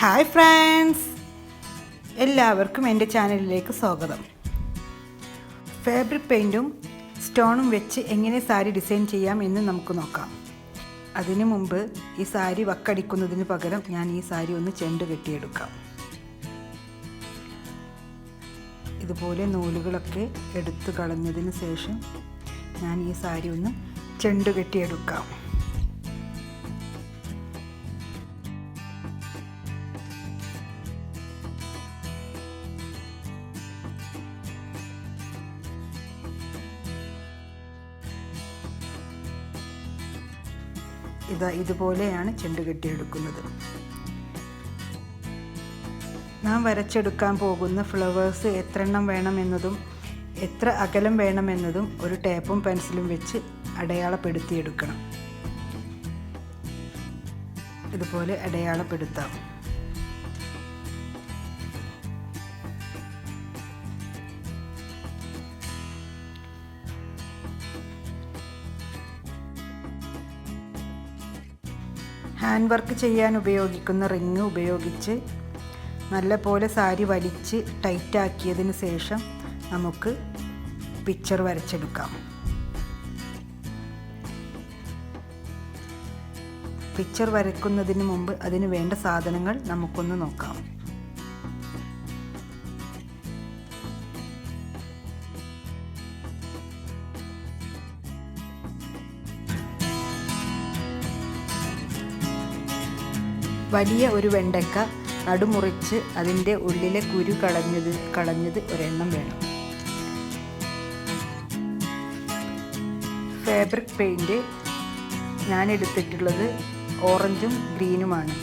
Hi friends എല്ലാവർക്കും എന്റെ ചാനലിലേക്ക് സ്വാഗതം. ഫാബ്രിക് പെയിന്റും സ്റ്റോണും വെച്ച് എങ്ങനെ സാരി ഡിസൈൻ ചെയ്യാം എന്ന് നമുക്ക് നോക്കാം. അതിനു മുമ്പ് ഈ സാരി വക്കടിക്കുന്നതിന് പകരം ഞാൻ ഈ സാരി ഒന്ന് ചെണ്ട് കെട്ടിയെടുക്കാം. ഇതുപോലെ നൂലുകളൊക്കെ എടുത്തു കളഞ്ഞതിന് ശേഷം ഞാൻ ഈ സാരി ഒന്ന് ചെണ്ട് കെട്ടിയെടുക്കാം. ഇതാ ഇതുപോലെയാണ് ചെണ്ട് കെട്ടിയെടുക്കുന്നത്. നാം വരച്ചെടുക്കാൻ പോകുന്ന ഫ്ലവേഴ്സ് എത്ര എണ്ണം വേണമെന്നതും എത്ര അകലം വേണമെന്നതും ഒരു ടേപ്പും പെൻസിലും വെച്ച് അടയാളപ്പെടുത്തിയെടുക്കണം. ഇതുപോലെ അടയാളപ്പെടുത്താം. ഹാൻഡ് വർക്ക് ചെയ്യാൻ ഉപയോഗിക്കുന്ന റിങ് ഉപയോഗിച്ച് നല്ലപോലെ സാരി വലിച്ച് ടൈറ്റാക്കിയതിന് ശേഷം നമുക്ക് പിക്ചർ വരച്ചെടുക്കാം. പിക്ചർ വരയ്ക്കുന്നതിന് മുമ്പ് അതിന് വേണ്ട സാധനങ്ങൾ നമുക്കൊന്ന് നോക്കാം. വലിയ ഒരു വെണ്ടയ്ക്ക നടുമുറിച്ച് അതിന്റെ ഉള്ളിലെ കുരു കളഞ്ഞത് കളഞ്ഞത് ഒരെണ്ണം വേണം. ഫാബ്രിക് പെയിന്റ് ഞാൻ എടുത്തിട്ടുള്ളത് ഓറഞ്ചും ഗ്രീനുമാണ്.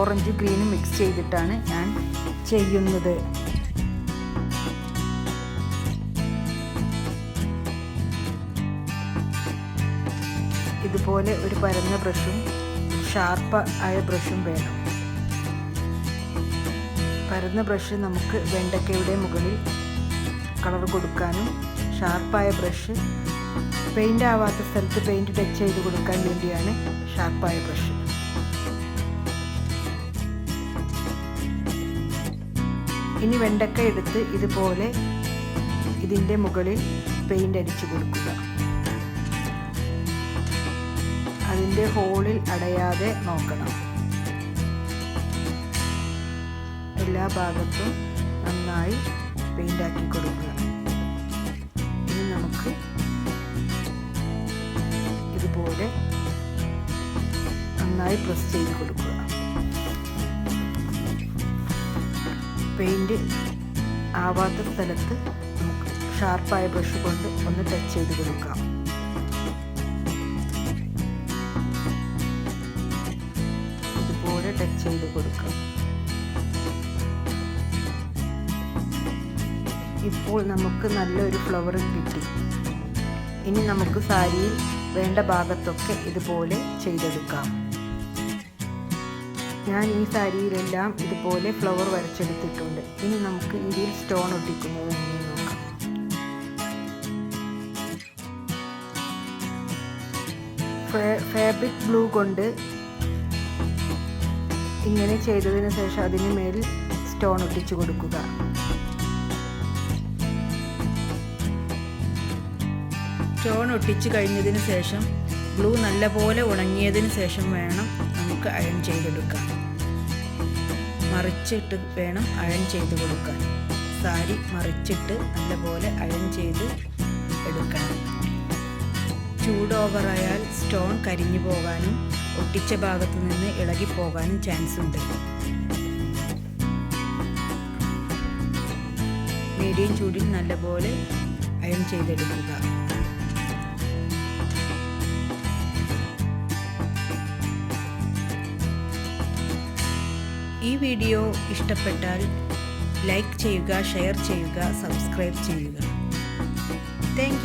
ഓറഞ്ച് ഗ്രീനും മിക്സ് ചെയ്തിട്ടാണ് ഞാൻ ചെയ്യുന്നത്. ഇതുപോലെ ഒരു പരന്ന ബ്രഷും ഷാർപ്പ് ആയ ബ്രഷും വേണം. പരന്ന ബ്രഷ് നമുക്ക് വെണ്ടക്കയുടെ മുകളിൽ കളർ കൊടുക്കാനും ഷാർപ്പായ ബ്രഷ് പെയിന്റ് ആവാത്ത സ്ഥലത്ത് പെയിന്റ് ടച്ച് ചെയ്ത് കൊടുക്കാൻ വേണ്ടിയാണ് ഷാർപ്പായ ബ്രഷ്. ഇനി വെണ്ടക്ക എടുത്ത് ഇതുപോലെ ഇതിന്റെ മുകളിൽ പെയിന്റ് അടിച്ചു കൊടുക്കുക. അതിന്റെ ഹോളിൽ അടയാതെ നോക്കണം. എല്ലാ ഭാഗത്തും നന്നായി പെയിന്റാക്കി കൊടുക്കുക. ഇനി നമുക്ക് ഇതുപോലെ നന്നായി പ്രസ് ചെയ്ത് കൊടുക്കുക. പെയിന്റ് ആവാത്ത സ്ഥലത്ത് നമുക്ക് ഷാർപ്പായ ബ്രഷ് കൊണ്ട് ഒന്ന് ടച്ച് ചെയ്ത് കൊടുക്കാം. ഇതുപോലെ ടച്ച് ചെയ്ത് കൊടുക്കാം. ഇപ്പോൾ നമുക്ക് നല്ലൊരു ഫ്ലവർ കിട്ടി. ഇനി നമുക്ക് സാരിയിൽ വേണ്ട ഭാഗത്തൊക്കെ ഇതുപോലെ ചെയ്തെടുക്കാം. ഞാൻ ഈ സാരിയിലെല്ലാം ഇതുപോലെ ഫ്ലവർ വരച്ചെടുത്തിട്ടുണ്ട്. ഇനി നമുക്ക് ഇതിൽ സ്റ്റോൺ ഒട്ടിക്കുന്നത് എന്ന് നോക്കാം. ഫാബ്രിക് ബ്ലൂ കൊണ്ട് ഇങ്ങനെ ചെയ്തതിന് ശേഷം അതിന് മേൽ സ്റ്റോൺ ഒട്ടിച്ചു കൊടുക്കുക. സ്റ്റോൺ ഒട്ടിച്ചു കഴിഞ്ഞതിന് ശേഷം ഗ്ലൂ നല്ലപോലെ ഉണങ്ങിയതിന് ശേഷം വേണം നമുക്ക് അയൺ ചെയ്തെടുക്കാൻ. മറിച്ചിട്ട് വേണം അയൺ ചെയ്ത് കൊടുക്കാൻ. സാരി മറിച്ചിട്ട് നല്ലപോലെ അയൺ ചെയ്ത് എടുക്കണം. ചൂട് ഓവറായാൽ സ്റ്റോൺ കരിഞ്ഞു പോകാനും ഒട്ടിച്ച ഭാഗത്തു നിന്ന് ഇളകി പോകാനും ചാൻസ് ഉണ്ട്. മീഡിയം ചൂടിൽ നല്ലപോലെ അയൺ ചെയ്തെടുക്കുക. ഈ വീഡിയോ ഇഷ്ടപ്പെട്ടാൽ ലൈക്ക് ചെയ്യുക ഷെയർ ചെയ്യുക സബ്സ്ക്രൈബ് ചെയ്യുക. താങ്ക്